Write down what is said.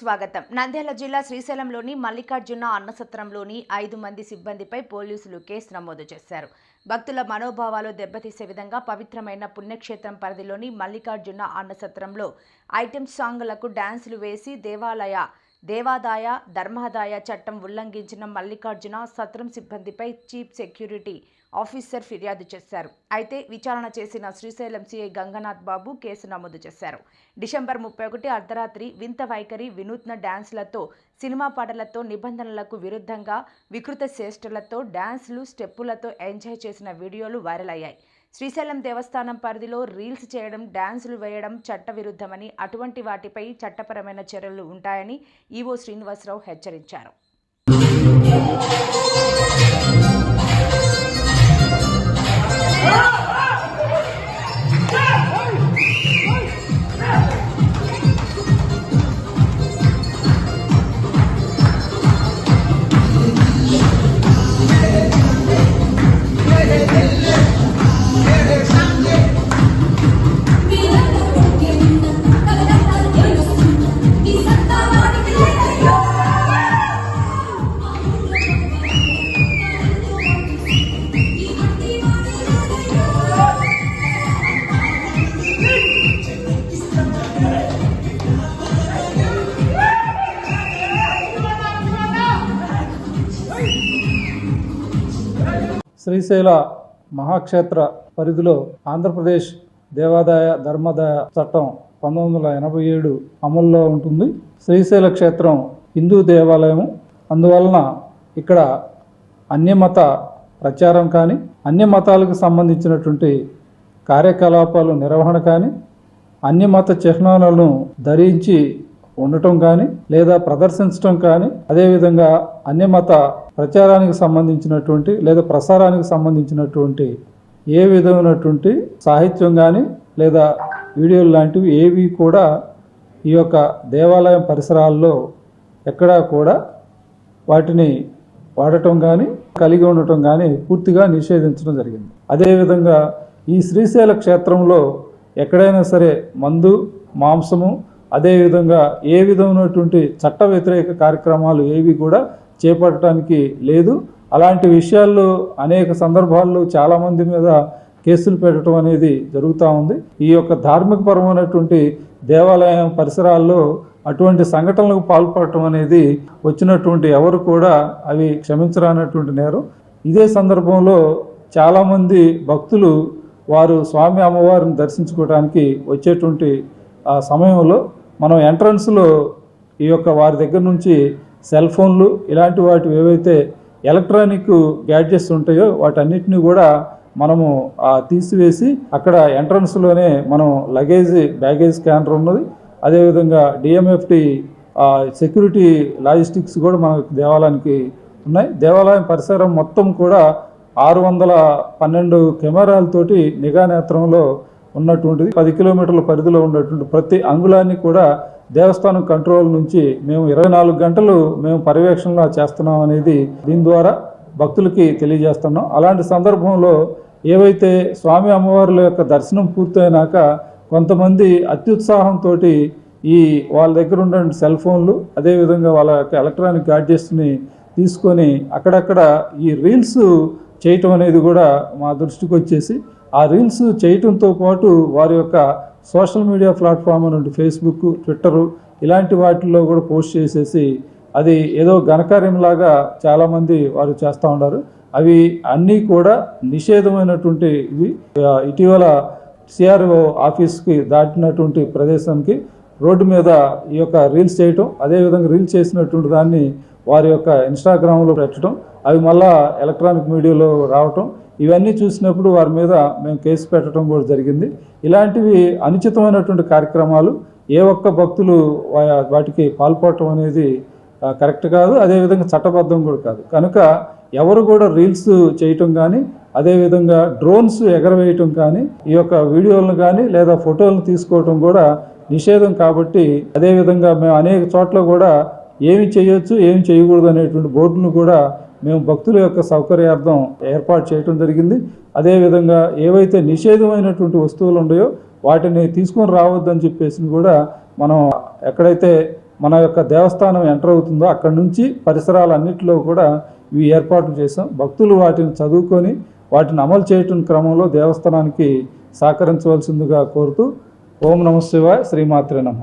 స్వాగతం. నంద్యాల జిల్లా శ్రీశైలంలోని మల్లికార్జున అన్నసత్రంలోని ఐదు మంది సిబ్బందిపై పోలీసులు కేసు నమోదు చేశారు. భక్తుల మనోభావాలు దెబ్బతీసే విధంగా పవిత్రమైన పుణ్యక్షేత్రం పరిధిలోని మల్లికార్జున అన్నసత్రంలో ఐటెం సాంగ్లకు డాన్సులు వేసి దేవాలయ దేవాదాయ ధర్మాదాయ చట్టం ఉల్లంఘించిన మల్లికార్జున సత్రం సిబ్బందిపై చీఫ్ సెక్యూరిటీ ఆఫీసర్ ఫిర్యాదు చేశారు. అయితే విచారణ చేసిన శ్రీశైలం సిఐ గంగనాథ్ బాబు కేసు నమోదు చేశారు. డిసెంబర్ ముప్పై ఒకటి అర్ధరాత్రి వింత వైఖరి వినూత్న డ్యాన్స్లతో సినిమా పాటలతో నిబంధనలకు విరుద్ధంగా వికృత చేష్టలతో డ్యాన్స్లు స్టెప్పులతో ఎంజాయ్ చేసిన వీడియోలు వైరల్ అయ్యాయి. శ్రీశైలం దేవస్థానం పరిధిలో రీల్స్ చేయడం డ్యాన్సులు వేయడం చట్టవిరుద్ధమని అటువంటి వాటిపై చట్టపరమైన చర్యలు ఉంటాయని ఈవో శ్రీనివాసరావు హెచ్చరించారు. శ్రీశైల మహాక్షేత్ర పరిధిలో ఆంధ్రప్రదేశ్ దేవాదాయ ధర్మాదాయ చట్టం పంతొమ్మిది వందల ఎనభై ఏడు అమల్లో ఉంటుంది. శ్రీశైల క్షేత్రం హిందూ దేవాలయము. అందువలన ఇక్కడ అన్యమత ప్రచారం కానీ అన్య మతాలకు సంబంధించినటువంటి కార్యకలాపాలు నిర్వహణ కానీ అన్యమత చిహ్నాలను ధరించి ఉండటం కానీ లేదా ప్రదర్శించటం కానీ అదేవిధంగా అన్ని మత ప్రచారానికి సంబంధించినటువంటి లేదా ప్రసారానికి సంబంధించినటువంటి ఏ విధమైనటువంటి సాహిత్యం కానీ లేదా వీడియోలు లాంటివి ఏవి కూడా ఈ యొక్క దేవాలయం పరిసరాల్లో ఎక్కడా కూడా వాటిని వాడటం కానీ కలిగి ఉండటం కానీ పూర్తిగా నిషేధించడం జరిగింది. అదేవిధంగా ఈ శ్రీశైల క్షేత్రంలో ఎక్కడైనా సరే మందు మాంసము అదేవిధంగా ఏ విధమైనటువంటి చట్ట వ్యతిరేక కార్యక్రమాలు ఏవి కూడా చేపట్టడానికి లేదు. అలాంటి విషయాల్లో అనేక సందర్భాల్లో చాలామంది మీద కేసులు పెట్టడం అనేది జరుగుతూ ఉంది. ఈ యొక్క ధార్మిక పరమైనటువంటి దేవాలయం పరిసరాల్లో అటువంటి సంఘటనలకు పాల్పడటం అనేది వచ్చినటువంటి ఎవరు కూడా అవి క్షమించరానటువంటి నేరం. ఇదే సందర్భంలో చాలామంది భక్తులు వారు స్వామి అమ్మవారిని దర్శించుకోవడానికి వచ్చేటువంటి ఆ సమయంలో మనం ఎంట్రన్స్లో ఈ యొక్క వారి దగ్గర నుంచి సెల్ ఫోన్లు ఇలాంటి వాటి ఏవైతే ఎలక్ట్రానిక్ గ్యాడ్జెట్స్ ఉంటాయో వాటన్నిటిని కూడా మనము తీసివేసి అక్కడ ఎంట్రన్స్లోనే మనం లగేజ్ బ్యాగేజ్ స్కానర్ ఉన్నది. అదేవిధంగా డిఎంఎఫ్టి సెక్యూరిటీ లాజిస్టిక్స్ కూడా మనకు దేవాలయానికి ఉన్నాయి. దేవాలయం పరిసరం మొత్తం కూడా ఆరు వందల పన్నెండు కెమెరాలతోటి నిఘా నేత్రంలో ఉన్నటువంటిది. పది కిలోమీటర్ల పరిధిలో ఉన్నటువంటి ప్రతి అంగుళాన్ని కూడా దేవస్థానం కంట్రోల్ నుంచి మేము ఇరవై నాలుగు గంటలు మేము పర్యవేక్షణ చేస్తున్నాం అనేది దీని ద్వారా భక్తులకి తెలియజేస్తున్నాం. అలాంటి సందర్భంలో ఏవైతే స్వామి అమ్మవార్ల యొక్క దర్శనం పూర్తయినాక కొంతమంది అత్యుత్సాహంతో ఈ వాళ్ళ దగ్గర ఉన్న సెల్ ఫోన్లు అదేవిధంగా వాళ్ళ యొక్క ఎలక్ట్రానిక్ గాడ్జెట్స్ని తీసుకొని అక్కడక్కడ ఈ రీల్స్ చేయటం అనేది కూడా మా దృష్టికి వచ్చేసి ఆ రీల్స్ చేయటంతో పాటు వారి యొక్క సోషల్ మీడియా ప్లాట్ఫామ్ నుండి ఫేస్బుక్ ట్విట్టరు ఇలాంటి వాటిల్లో కూడా పోస్ట్ చేసేసి అది ఏదో ఘనకార్యంలాగా చాలామంది వారు చేస్తూ ఉన్నారు. అవి అన్నీ కూడా నిషేధమైనటువంటి ఇవి. ఇటీవల సిఆర్ఓ ఆఫీస్కి దాటినటువంటి ప్రదేశానికి రోడ్డు మీద ఈ యొక్క రీల్స్ చేయటం అదేవిధంగా రీల్స్ చేసినటువంటి దాన్ని వారి యొక్క ఇన్స్టాగ్రామ్లో పెట్టడం అవి మళ్ళా ఎలక్ట్రానిక్ మీడియాలో రావటం ఇవన్నీ చూసినప్పుడు వారి మీద మేము కేసు పెట్టడం కూడా జరిగింది. ఇలాంటివి అనుచితమైనటువంటి కార్యక్రమాలు ఏ ఒక్క భక్తులు వాటికి పాల్పడటం అనేది కరెక్ట్ కాదు. అదేవిధంగా చట్టబద్ధం కూడా కాదు. కనుక ఎవరు కూడా రీల్స్ చేయటం కానీ అదేవిధంగా డ్రోన్స్ ఎగరవేయటం కానీ ఈ యొక్క వీడియోలను కానీ లేదా ఫోటోలను తీసుకోవటం కూడా నిషేధం కాబట్టి అదేవిధంగా మేము అనేక చోట్ల కూడా ఏమి చేయొచ్చు ఏమి చేయకూడదు అనేటువంటి బోర్డును కూడా మేము భక్తుల యొక్క సౌకర్యార్థం ఏర్పాటు చేయటం జరిగింది. అదేవిధంగా ఏవైతే నిషేధమైనటువంటి వస్తువులు ఉన్నాయో వాటిని తీసుకొని రావద్దని చెప్పేసి కూడా మనం ఎక్కడైతే మన యొక్క దేవస్థానం ఎంటర్ అవుతుందో అక్కడి నుంచి పరిసరాలన్నింటిలో కూడా ఇవి ఏర్పాట్లు చేసాం భక్తులు వాటిని చదువుకొని వాటిని అమలు చేయటం క్రమంలో దేవస్థానానికి సహకరించవలసిందిగా కోరుతూ ఓం నమ శివాయ శ్రీమాత్రే నమ.